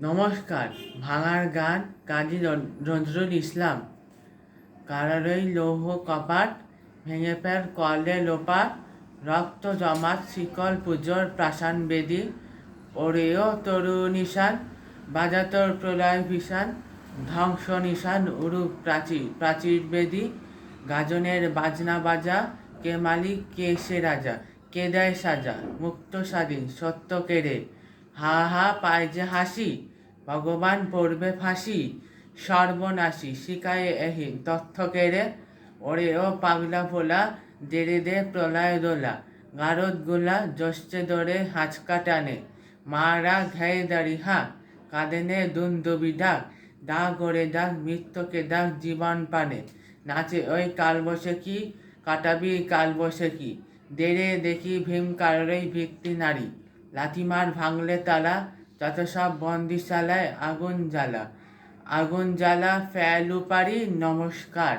নমস্কার, ভাঙার গান, কাজী নজ- নজরুল ইসলাম। কারারই লৌহ কপাট ভেঙে ফের কলে লোপাট রক্ত জমাট, শিকল পুজোর প্রাসান বেদি ওরেও তরু নিশান, বাজাতর প্রলয় ভীষণ ধ্বংস নিশান, উরুপ প্রাচীর প্রাচীর বেদি, গাজনের বাজনা বাজা, কে মালিক, কে সে রাজা, কে দেয় সাজা, মুক্ত স্বাধীন, সত্য কেড়ে। হা হা পায় যে হাসি, ভগবান পড়বে ফাঁসি, সর্বনাশী শিকায়ে এহীন তথ্য কেড়ে ওরে ও পাগলা ভোলা দেরে দে প্রলয় দোলা, গারদ গোলা জস্যে দরে হাঁচকা টানে, মারা ঘায়ে দাড়ি হা কাঁদেনে দুন্দবি ডাক ডাক ওরে ডাক, মৃত্যুকে ডাক, জীবন পানে, নাচে ওই কাল বসে কি, কাটাবি কাল বসে কি দেরে দেখি ভীম কারোরই ভিত্তি নারী লাথিমার ভাঙলে তালা যত সব বন্দি চালায় আগুন জ্বালা। আগুন জ্বালা ফেলুপারি নমস্কার।